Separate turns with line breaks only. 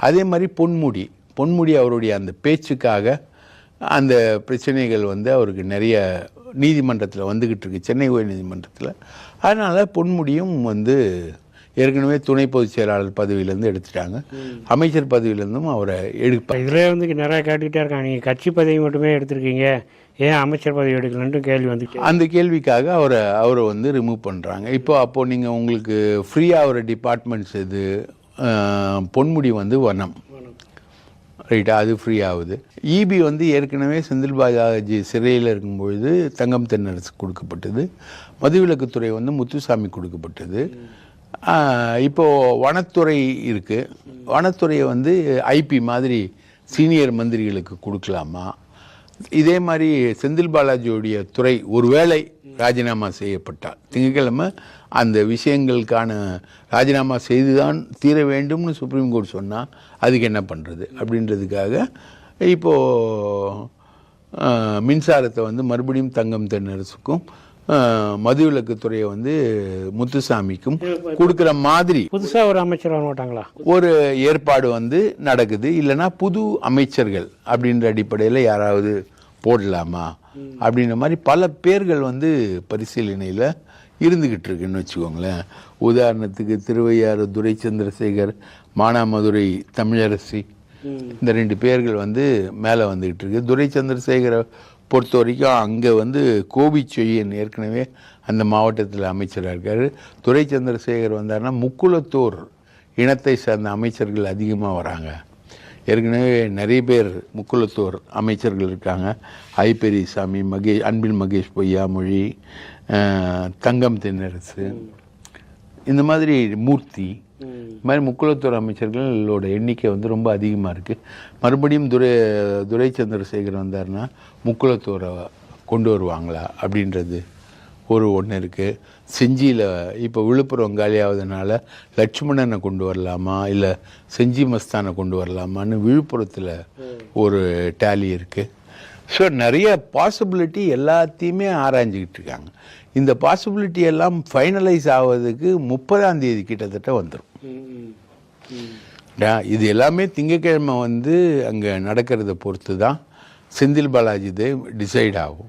அதே மாதிரி பொன்முடி. பொன்முடி அவருடைய அந்த பேச்சுக்காக அந்த பிரச்சனைகள் வந்து அவருக்கு நிறைய நீதிமன்றத்தில் வந்துக்கிட்டு இருக்கு. சென்னை உயர் நீதிமன்றத்தில். அதனால் பொன்முடியும் வந்து ஏற்கனவே துணை பொதுச் செயலாளர் பதவியிலேருந்து எடுத்துட்டாங்க. அமைச்சர் பதவியிலேருந்தும் அவரை எடுப்பார்
இதிலே வந்து நிறைய கேட்டுக்கிட்டே இருக்காங்க. நீங்கள் கட்சி பதவி மட்டுமே எடுத்திருக்கீங்க. ஏன் அமைச்சர் பதவி எடுக்கலன்ட்டு கேள்வி வந்துச்சு.
அந்த கேள்விக்காக அவரை அவரை வந்து ரிமூவ் பண்ணுறாங்க இப்போ அப்போது நீங்கள் உங்களுக்கு ஃப்ரீயாக ஒரு டிபார்ட்மெண்ட்ஸ் இது அஹ், பொன்முடி வந்து வனம். ரைட்டா அது ஃப்ரீ ஆகுது. ஈபி வந்து ஏற்கனவே செந்தில் பாலாஜி சிறையில் இருக்கும்பொழுது தங்கம் தென்னரசு கொடுக்கப்பட்டது. மதுவிலக்குத்துறை வந்து முத்துசாமி கொடுக்கப்பட்டது. இப்போது வனத்துறை இருக்குது வனத்துறையை வந்து ஐபி மாதிரி சீனியர் மந்திரிகளுக்கு கொடுக்கலாமா? இதே மாதிரி செந்தில் பாலாஜியுடைய துறை ஒருவேளை ராஜினாமா செய்யப்பட்டால் திங்கட்கிழமை அந்த விஷயங்களுக்கான ராஜினாமா செய்துதான் தீர வேண்டும்னு சுப்ரீம் கோர்ட் சொன்னால் அதுக்கு என்ன பண்ணுறது அப்படின்றதுக்காக இப்போது மின்சாரத்தை வந்து மறுபடியும் தங்கம் தென்னரசுக்கும் ஆஹ், மதுவிலக்குத்துறையை வந்து முத்துசாமிக்கும் கொடுக்குற மாதிரி
புதுசாக ஒரு அமைச்சர் மாட்டாங்களா?
ஒரு ஏற்பாடு வந்து நடக்குது. இல்லைன்னா புது அமைச்சர்கள் அப்படின்ற அடிப்படையில் யாராவது போடலாமா? அப்படின்ற மாதிரி பல பேர்கள் வந்து பரிசீலனையில் இருந்துக்கிட்டு இருக்குன்னு வச்சுக்கோங்களேன். உதாரணத்துக்கு திருவையாறு துரை சந்திரசேகர் மானாமதுரை தமிழரசி இந்த ரெண்டு பேர்கள் வந்து மேலே வந்துக்கிட்டு இருக்கு துரை சந்திரசேகரை பொறுத்த வரைக்கும் அங்கே வந்து கோபி சொய்யன் ஏற்கனவே அந்த மாவட்டத்தில் அமைச்சராக இருக்கார். துரை சந்திரசேகர் வந்தாருன்னா முக்குளத்தூர் இனத்தை சார்ந்த அமைச்சர்கள் அதிகமாக வராங்க. ஏற்கனவே நிறைய பேர் முக்குலத்தூர் அமைச்சர்கள் இருக்காங்க. ஐ பெரியசாமி மகேஷ் அன்பில் மகேஷ் பொய்யாமொழி தங்கம் தென்னரசு இந்த மாதிரி மூர்த்தி இந்த மாதிரி முக்குளத்தூர் அமைச்சர்களோட எண்ணிக்கை வந்து ரொம்ப அதிகமாக இருக்குது மறுபடியும் துரை துரை சந்திரசேகர் வந்தாருன்னா முக்குலத்தூரை கொண்டு வருவாங்களா அப்படின்றது ஒரு ஒன்று இருக்குது செஞ்சியில் இப்போ விழுப்புரம் காலியாவதுனால லட்சுமணனை கொண்டு வரலாமா? இல்லை செஞ்சி மஸ்தானை கொண்டு வரலாமான்னு விழுப்புரத்தில் ஒரு டேலி இருக்குது ஸோ நிறைய பாசிபிலிட்டி எல்லாத்தையுமே ஆராய்ஞ்சிக்கிட்டு இருக்காங்க. இந்த பாசிபிலிட்டி எல்லாம் ஃபைனலைஸ் ஆவதுக்கு முப்பதாம் தேதி கிட்டத்தட்ட வந்துடும் இது எல்லாமே திங்கக்கிழமை வந்து அங்கே நடக்கிறத பொறுத்து தான் செந்தில் பாலாஜி டிசைட் ஆகும்.